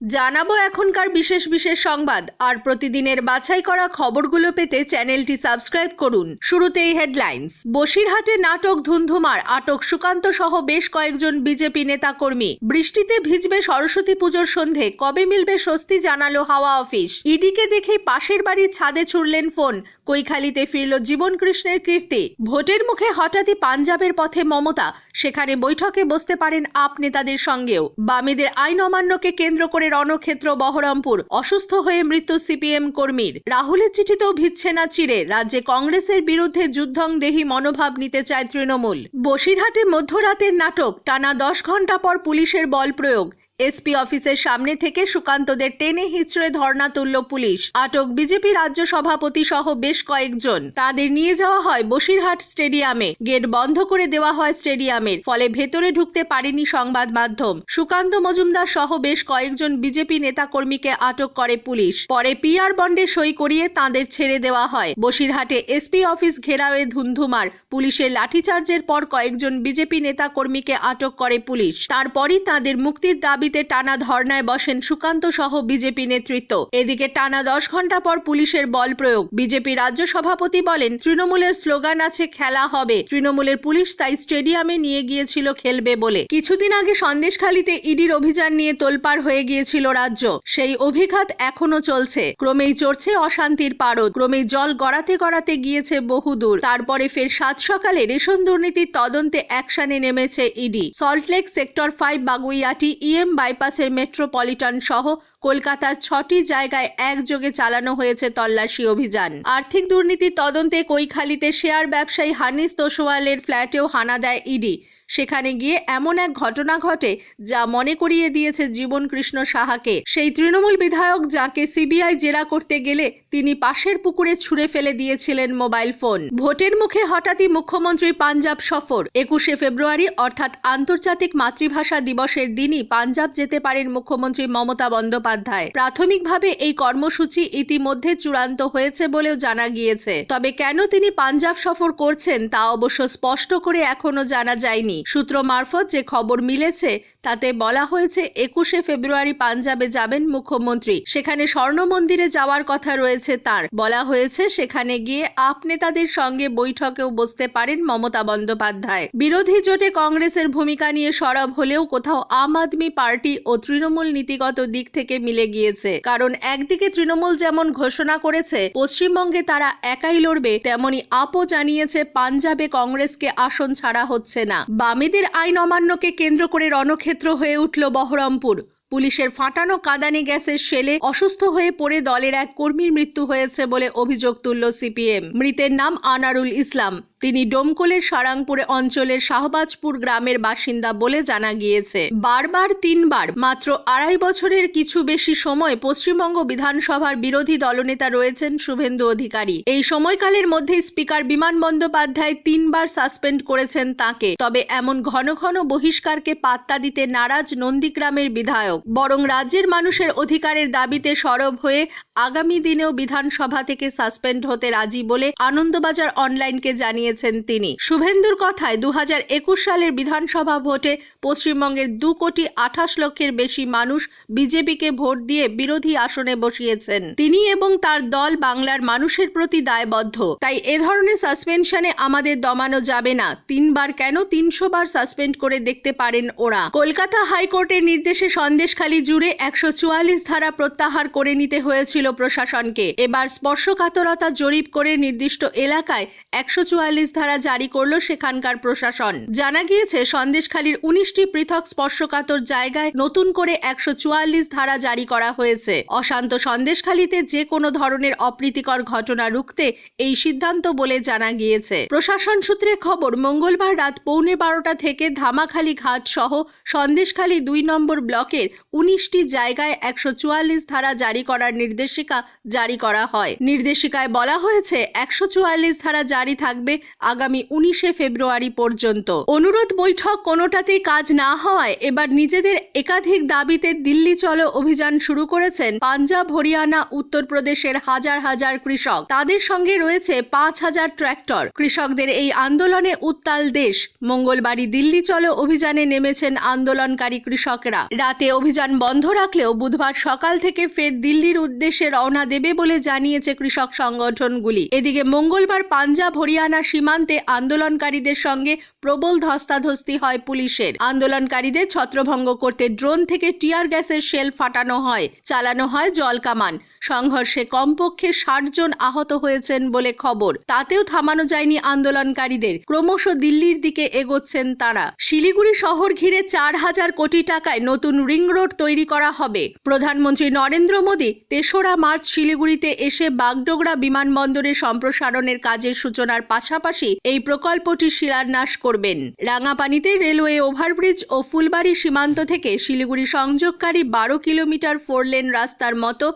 জানাব এখনকার বিশেষ বিশেষ সংবাদ আর প্রতিদিনের বাছাই করা খবরগুলো পেতে চ্যানেলটি সাবস্ক্রাইব করুন। শুরুতেই হেডলাইন্স। বসিরহাটে নাটক ধুন্ধুমার আটক সুকান্ত সহ বেশ কয়েকজন বিজেপি নেতাকর্মী। বৃষ্টিতে ভিজবে সরস্বতী পুজোর সন্ধে। কবে মিলবে স্বস্তি জানালো হাওয়া অফিস। ইডিকে দেখে পাশের বাড়ির ছাদে ছুড়লেন ফোন। কৈখালিতে ফিরল জীবন কৃষ্ণের কীর্তি। ভোটের মুখে হঠাৎই পাঞ্জাবের পথে মমতা। সেখানে বৈঠকে বসতে পারেন আপ নেতাদের সঙ্গেও। বামেদের আইন অমান্যকে কেন্দ্র করে রণক্ষেত্র বহরমপুর। অসুস্থ হয়ে মৃত্যু সিপিএম কর্মীর। রাহুলের চিঠিতেও ভিচ্ছে না চিরে রাজ্যে কংগ্রেসের বিরুদ্ধে যুদ্ধং দেহি মনোভাব নিতে চায় তৃণমূল। বসিরহাটে মধ্যরাতের নাটক, টানা দশ ঘণ্টা পর পুলিশের বল প্রয়োগ। এসপি অফিসের সামনে থেকে সুকান্তদের টেনে হিচড়ে ধর্ণা তুলল পুলিশ। আটক বিজেপি রাজ্য সভাপতি সহ বেশ কয়েকজন। তাদের নিয়ে যাওয়া হয় বসিরহাট স্টেডিয়ামে। গেট বন্ধ করে দেওয়া হয় স্টেডিয়ামের। ফলে ভেতরে ঢুকতে পারেনি সংবাদ মাধ্যম। সুকান্ত মজুমদার সহ বেশ কয়েকজন বিজেপি নেতাকর্মীকে আটক করে পুলিশ। পরে পিআর বন্ডে সই করিয়ে তাদের ছেড়ে দেওয়া হয়। বসিরহাটে এসপি অফিস ঘেরাওয়ে ধুন্ধুমার। পুলিশের লাঠিচার্জের পর কয়েকজন বিজেপি নেতাকর্মীকে আটক করে পুলিশ। তারপরই তাদের মুক্তির দাবিতে টানা ধর্নায় বসেন সুকান্ত সহ বিজেপি নেতৃত্ব। এদিকে টানা দশ ঘণ্টা পর পুলিশের বল প্রয়োগ। বিজেপি রাজ্য সভাপতি বলেন, তৃণমূলের স্লোগান আছে, খেলা হবে। তৃণমূলের পুলিশ তাই স্টেডিয়ামে নিয়ে গিয়েছিল খেলবে বলে। কিছুদিন আগে সন্দেশখালীতে ইডির অভিযান নিয়ে তোলপাড় হয়ে গিয়েছিল রাজ্য। সেই অভিঘাত এখনও চলছে। ক্রমেই চড়ছে অশান্তির পারদ। ক্রমেই জল গড়াতে গড়াতে গিয়েছে বহুদূর। তারপরে ফের সাত সকালে রেশন দুর্নীতির তদন্তে অ্যাকশনে নেমেছে ED. Salt Lake sector five Baguiati EM বাইপাসের metropolitan সহ কলকাতার ছটি জায়গায় একযোগে চালানো হয়েছে তল্লাশি অভিযান। আর্থিক দুর্নীতির তদন্তে কৈখালিতে শেয়ার ব্যবসায়ী হানিস তোসোয়ালের ফ্ল্যাটেও হানা দেয় ইডি। সেখানে গিয়ে এমন এক ঘটনা ঘটে যা মনে করিয়ে দিয়েছে জীবন কৃষ্ণ সাহাকে। সেই তৃণমূল বিধায়ক যাকে সিবিআই জেরা করতে গেলে তিনি পাশের পুকুরে ছুঁড়ে ফেলে দিয়েছিলেন মোবাইল ফোন। ভোটের মুখে হঠাৎই মুখ্যমন্ত্রী পাঞ্জাব সফর। একুশে ফেব্রুয়ারি, অর্থাৎ আন্তর্জাতিক মাতৃভাষা দিবসের দিনই পাঞ্জাব যেতে পারেন মুখ্যমন্ত্রী মমতা বন্দ্যোপাধ্যায়। প্রাথমিকভাবে এই কর্মসূচি ইতিমধ্যে চূড়ান্ত হয়েছে বলেও জানা গিয়েছে। তবে কেন তিনি পাঞ্জাব সফর করছেন তা অবশ্য স্পষ্ট করে এখনও জানা যায়নি। সূত্র মারফত যে খবর মিলেছে, তাতে বলা হয়েছে, একুশে ফেব্রুয়ারি পাঞ্জাবে যাবেন মুখ্যমন্ত্রী। সেখানে স্বর্ণ মন্দিরে যাওয়ার কথা রয়েছে। তার। বলা হয়েছে, সেখানে গিয়ে আপ নেতাদের সঙ্গে বৈঠকেও বসতে পারেন মমতা বন্দ্যোপাধ্যায়। বিরোধী জোটে কংগ্রেসের ভূমিকা নিয়ে সরব হলেও কোথাও আম আদমি পার্টি ও তৃণমূল নীতিগত দিক থেকে মিলে গিয়েছে। কারণ একদিকে তৃণমূল যেমন ঘোষণা করেছে, পশ্চিমবঙ্গে তারা একাই লড়বে, তেমনি আপও জানিয়েছে পাঞ্জাবে কংগ্রেসকে আসন ছাড়া হচ্ছে না। বামেদের আইন অমান্যকে কেন্দ্র করে রণক্ষেত্র হয়ে উঠল বহরমপুর। পুলিশের ফাটানো কাঁদানে গ্যাসের শেলে অসুস্থ হয়ে পড়ে দলের এক কর্মীর মৃত্যু হয়েছে বলে অভিযোগ তুলল সিপিএম। মৃতের নাম আনারুল ইসলাম। তিনি ডোমকলের সারাংপুরে অঞ্চলের শাহবাজপুর গ্রামের বাসিন্দা বলে জানা গিয়েছে। বারবার তিনবার, মাত্র আড়াই বছরের কিছু বেশি সময় পশ্চিমবঙ্গ বিধানসভার বিরোধী দলনেতা রয়েছেন শুভেন্দু অধিকারী। এই সময়কালের মধ্যে স্পিকার বিমান বন্দ্যোপাধ্যায় তিনবার সাসপেন্ড করেছেন তাকে। তবে এমন ঘন ঘন বহিষ্কারকে পাত্তা দিতে নারাজ নন্দীগ্রামের বিধায়ক। বরং রাজ্যের মানুষের অধিকারের দাবিতে সরব হয়ে আগামী দিনেও বিধানসভা থেকে সাসপেন্ড হতে রাজি বলে আনন্দবাজার অনলাইনকে জানিয়েছেন তিনি। শুভেন্দুর কথায় দু হাজার একুশ সালের বিধানসভা ভোটে পশ্চিমবঙ্গের দু কোটি আঠাশ লক্ষের বেশি মানুষ বিজেপিকে ভোট দিয়ে বিরোধী আসনে বসিয়েছেন। তিনি এবং তার দল বাংলার মানুষের প্রতি দায়বদ্ধ। তাই এ ধরনের সাসপেনশনে আমাদের দমানো যাবে না। তিনবার কেন তিনশো বার সাসপেন্ড করে দেখতে পারেন ওরা। কলকাতা হাইকোর্টের নির্দেশে সন্দেশখালী জুড়ে একশো চুয়াল্লিশ ধারা প্রত্যাহার করে নিতে হয়েছিল প্রশাসনকে। এবার স্পর্শকাতরতা জরিপ করে নির্দিষ্ট এলাকায় একশো চুয়াল্লিশ চুয়াল্লিশ ধারা জারি করল সেখানকার প্রশাসন। জানা গিয়েছে, সন্দেশখালীর উনিশটি পৃথক স্পর্শকাতর জায়গায় নতুন করে একশো চুয়াল্লিশ ধারা জারি করা হয়েছে। অশান্ত সন্দেশখালীতে যে কোনো ধরনের অপ্রীতিকর ঘটনা রুখতে এই সিদ্ধান্ত বলে জানা গিয়েছে। প্রশাসন সূত্রে খবর, মঙ্গলবার রাত পৌনে বারোটা থেকে ধামাখালী ঘাট সহ সন্দেশখালী দুই নম্বর ব্লকের উনিশটি জায়গায় একশো চুয়াল্লিশ ধারা জারি করার নির্দেশিকা জারি করা হয়। নির্দেশিকায় বলা হয়েছে, একশো চুয়াল্লিশ ধারা জারি থাকবে আগামী উনিশে ফেব্রুয়ারি পর্যন্ত। অনুরোধ, বৈঠক কোনোটাতেই কাজ না হওয়ায় এবার নিজেদের একাধিক দাবিতে দিল্লি চলো অভিযান শুরু করেছেন পাঞ্জাব, হরিয়ানা, উত্তরপ্রদেশের হাজার হাজার কৃষক। তাদের সঙ্গে রয়েছে পাঁচ হাজার ট্র্যাক্টর। কৃষকদের এই আন্দোলনে উত্তাল দেশ। মঙ্গলবারই দিল্লি চলো অভিযানে নেমেছেন আন্দোলনকারী কৃষকরা। রাতে অভিযান বন্ধ রাখলেও বুধবার সকাল থেকে ফের দিল্লির উদ্দেশ্যে রওনা দেবে বলে জানিয়েছে কৃষক সংগঠনগুলি। এদিকে মঙ্গলবার পাঞ্জাব, হরিয়ানা সীমান্তে আন্দোলনকারীদের সঙ্গে প্রবল ধস্তাধস্তি হয় পুলিশের। আন্দোলনকারীদের ছত্রভঙ্গ করতে ড্রোন থেকে টিয়ার গ্যাসের শেল ফাটানো হয়, চালানো হয় জল কামান। সংঘর্ষে কমপক্ষে ষাট জন আহত হয়েছেন বলে খবর। তাতেও থামানো যায়নি আন্দোলনকারীদের। ক্রমশ দিল্লির দিকে এগোচ্ছেন তারা। শিলিগুড়ি শহর ঘিরে চার হাজার কোটি টাকায় নতুন রিং রোড তৈরি করা হবে। প্রধানমন্ত্রী নরেন্দ্র মোদী তেসরা মার্চ শিলিগুড়িতে এসে বাগডোগরা বিমানবন্দরে সম্প্রসারণের কাজের সূচনার পাশাপাশি এই প্রকল্পটি শিলান্যাস করবেন। রাঙাপানিতে রেলওয়ে ওভারব্রিজ ও ফুলবাড়ি সীমান্ত থেকে শিলিগুড়ি সংযোগকারী বারো কিলোমিটার ফোরলেন রাস্তার মতো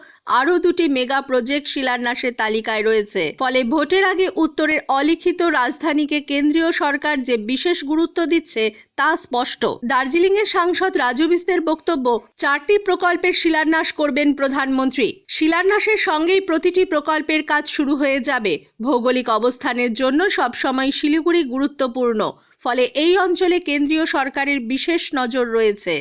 আরও দুটি মেগা প্রজেক্ট শিলান্যাসের তালিকায় রয়েছে। ফলে ভোটের আগে উত্তরের অলিখিত রাজধানীকে কেন্দ্রীয় সরকার যে বিশেষ গুরুত্ব দিচ্ছে তা স্পষ্ট। দার্জিলিংয়ের সাংসদ রাজু বিস্তের বক্তব্য, চারটি প্রকল্পের শিলান্যাস করবেন প্রধানমন্ত্রী। শিলান্যাসের সঙ্গেই প্রতিটি প্রকল্পের কাজ শুরু হয়ে যাবে। ভৌগোলিক অবস্থানের জন্য সবসময় শিলিগুড়ি গুরুত্বপূর্ণ। ফলে এই অঞ্চলে কেন্দ্রীয় সরকারের বিশেষ নজর রয়েছে।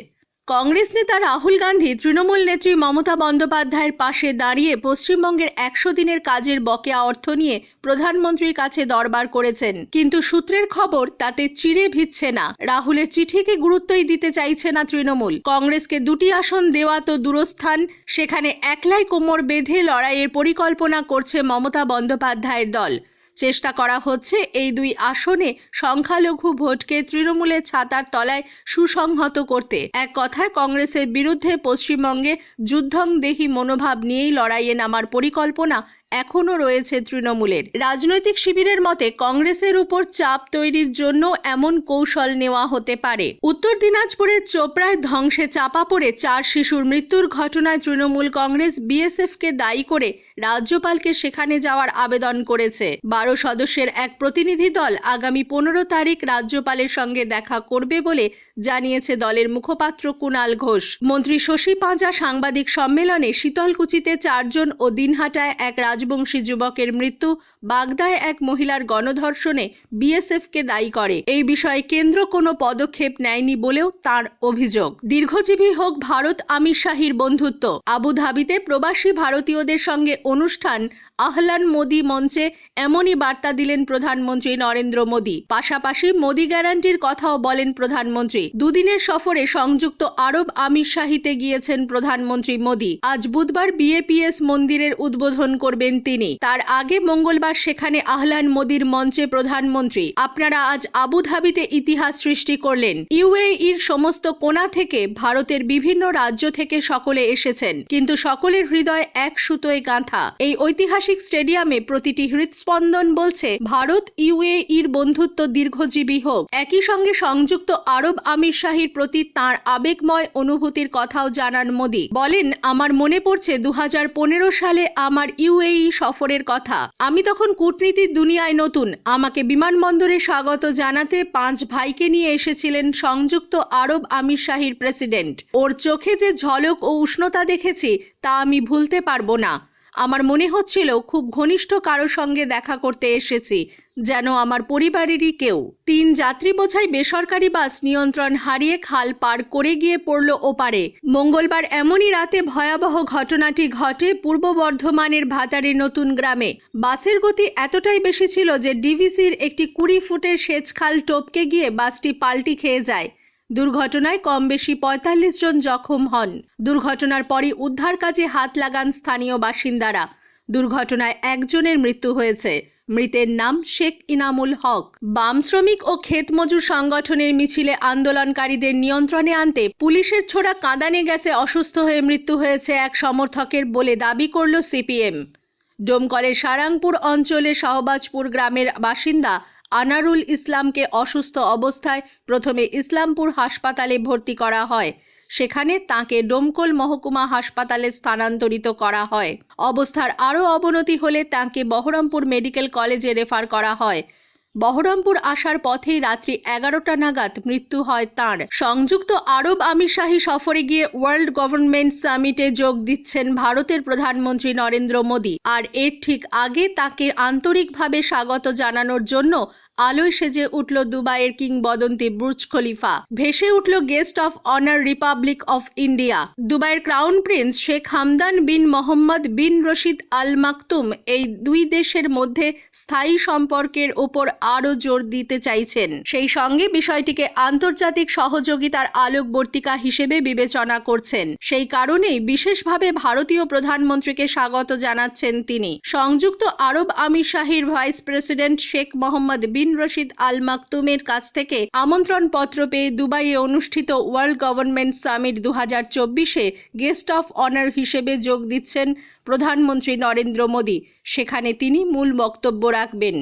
কংগ্রেস নেতা রাহুল গান্ধী, তৃণমূল নেত্রী মমতা বন্দ্যোপাধ্যায়ের পাশে দাঁড়িয়ে পশ্চিমবঙ্গের একশো দিনের কাজের বকেয়া অর্থ নিয়ে প্রধানমন্ত্রীর কাছে দরবার করেছেন। কিন্তু সূত্রের খবর, তাতে চিড়ে ভিচ্ছে না। রাহুলের চিঠিকে গুরুত্বই দিতে চাইছে না তৃণমূল। কংগ্রেসকে দুটি আসন দেওয়া তো দূরস্থান, সেখানে একলাই কোমর বেঁধে লড়াইয়ের পরিকল্পনা করছে মমতা বন্দ্যোপাধ্যায়ের দল। চেষ্টা করা হচ্ছে। এই দুই আসনে সংখ্যালঘু ভোটকে তৃণমূলের ছাতার তলায় সুসংহত করতে। এক কথায়, কংগ্রেসের বিরুদ্ধে পশ্চিমবঙ্গে যুদ্ধং দেহি মনোভাব নিয়েই লড়াইয়ে নামার পরিকল্পনা এখনও রয়েছে তৃণমূলের। রাজনৈতিক শিবিরের মতে কংগ্রেসের উপর চাপ তৈরির জন্য এমন কৌশল নেওয়া হতে পারে। উত্তর দিনাজপুরের চোপড়ায় ধ্বংসে চাপা পড়ে চার শিশুর মৃত্যুর ঘটনায় তৃণমূল কংগ্রেস বিএসএফকে দায়ী করে রাজ্যপালকে সেখানে যাওয়ার আবেদন করেছে। বারো সদস্যের এক প্রতিনিধি দল আগামী পনেরো তারিখ রাজ্যপালের সঙ্গে দেখা করবে বলে জানিয়েছে দলের মুখপাত্র কুণাল ঘোষ। মন্ত্রী শশী পাঁজা সাংবাদিক সম্মেলনে শীতলকুচিতে চারজন ও দিনহাটায় এক রাজবংশী যুবকের মৃত্যু বাগদায় এক মহিলার গণধর্ষণে বিএসএফকে দায়ী করে। এই বিষয়ে কেন্দ্র কোনো পদক্ষেপ নেয়নি বলেও তার অভিযোগ। দীর্ঘজীবী হোক ভারত আমির শাহীর বন্ধুত্ব। আবুধাবিতে প্রবাসী ভারতীয়দের সঙ্গে অনুষ্ঠান আহলান মোদি মঞ্চে এমনই বার্তা দিলেন প্রধানমন্ত্রী নরেন্দ্র মোদী। পাশাপাশি মোদি গ্যারান্টির কথাও বলেন প্রধানমন্ত্রী। দুদিনের সফরে সংযুক্ত আরব আমির শাহিতে গিয়েছেন প্রধানমন্ত্রী মোদী। আজ বুধবার বিএপিএস মন্দিরের উদ্বোধন করবেন তিনি। তার আগে মঙ্গলবার সেখানে আহলান মোদির মঞ্চে প্রধানমন্ত্রী। আপনারা আজ আবুধাবিতে ইতিহাস সৃষ্টি করলেন। ইউএইর সমস্ত কোণা থেকে ভারতের বিভিন্ন রাজ্য থেকে সকলে এসেছেন। কিন্তু সকলের হৃদয় এক সুতোয় গাঁথা। এই ঐতিহাসিক স্টেডিয়ামে প্রতিটি হৃদস্পন্দন বলছে, ভারত ইউএইর বন্ধুত্ব দীর্ঘজীবী হোক। একই সঙ্গে সংযুক্ত আরব আমির শাহীর প্রতি তাঁর আবেগময় অনুভূতির কথাও জানান মোদী। বলেন, আমার মনে পড়ছে দু হাজার পনেরো সালে আমার ইউএই সফরের কথা। আমি তখন কূটনীতির দুনিয়ায় নতুন। আমাকে বিমানবন্দরে স্বাগত জানাতে পাঁচ ভাইকে নিয়ে এসেছিলেন সংযুক্ত আরব আমির শাহীর প্রেসিডেন্ট। ওর চোখে যে ঝলক ও উষ্ণতা দেখেছি, তা আমি ভুলতে পারব না। আমার মনে হচ্ছিল খুব ঘনিষ্ঠ কারও সঙ্গে দেখা করতে এসেছি, যেন আমার পরিবারেরই কেউ। তিন যাত্রী বোঝাই বেসরকারি বাস নিয়ন্ত্রণ হারিয়ে খাল পার করে গিয়ে পড়ল ওপারে। মঙ্গলবার এমনই রাতে ভয়াবহ ঘটনাটি ঘটে পূর্ব বর্ধমানের ভাতারের নতুন গ্রামে। বাসের গতি এতটাই বেশি ছিল যে ডিভিসির একটি কুড়ি ফুটের সেচ খাল টপকে গিয়ে বাসটি পাল্টি খেয়ে যায়। দুর্ঘটনায় কম বেশি পঁয়তাল্লিশ জন জখম হন। দুর্ঘটনার পরই উদ্ধার কাজে হাত লাগান স্থানীয় বাসিন্দারা। দুর্ঘটনায় একজনের মৃত্যু হয়েছে। মৃতের নাম শেখ ইনামুল হক। বাম শ্রমিক ও ক্ষেত মজুর সংগঠনের মিছিলে আন্দোলনকারীদের নিয়ন্ত্রণে আনতে পুলিশের ছোড়া কাঁদানে গ্যাসে অসুস্থ হয়ে মৃত্যু হয়েছে এক সমর্থকের বলে দাবি করল সিপিএম। ডোমকলের সারাংপুর অঞ্চলে শাহবাজপুর গ্রামের বাসিন্দা আনারুল ইসলামকে অসুস্থ অবস্থায় প্রথমে ইসলামপুর হাসপাতালে ভর্তি করা হয়। সেখানে তাকে ডোমকল মহকুমা হাসপাতালে স্থানান্তরিত করা হয়। অবস্থার আরও অবনতি হলে তাকে বহরমপুর মেডিকেল কলেজে রেফার করা হয়। বহরমপুর আসার পথে রাত্রি এগারোটা নাগাদ মৃত্যু হয় তাঁর। সংযুক্ত আরব আমিরশাহী সফরে গিয়ে ওয়ার্ল্ড গভর্নমেন্ট সামিটে যোগ দিচ্ছেন ভারতের প্রধানমন্ত্রী নরেন্দ্র মোদী। আর এর ঠিক আগে তাকে আন্তরিকভাবে স্বাগত জানানোর জন্য আলোয় সেজে উঠল দুবাইয়ের কিংবদন্তি বুর্জ খলিফা। ভেসে উঠল guest of honour Republic of India. দুবাইয়ের crown prince Sheikh Hamdan bin Mohammed bin Rashid Al Maktoum এই দুই দেশের মধ্যে স্থায়ী সম্পর্কের ওপর আরও জোর দিতে চাইছেন। সেই সঙ্গে বিষয়টিকে আন্তর্জাতিক সহযোগিতার আলোকবর্তিকা হিসেবে বিবেচনা করছেন। সেই কারণেই বিশেষভাবে ভারতীয় প্রধানমন্ত্রীকে স্বাগত জানাচ্ছেন তিনি। সংযুক্ত আরব আমির শাহীর vice president Sheikh Mohammed bin Rashid Al মাকতুমের কাছ থেকে আমন্ত্রণ পত্র পেয়ে দুবাইয়ে অনুষ্ঠিত ওয়ার্ল্ড গভর্নমেন্ট সামিট দু হাজার চব্বিশে গেস্ট অফ অনার হিসেবে যোগ দিচ্ছেন প্রধানমন্ত্রী নরেন্দ্র মোদী। সেখানে তিনি মূল বক্তব্য রাখবেন।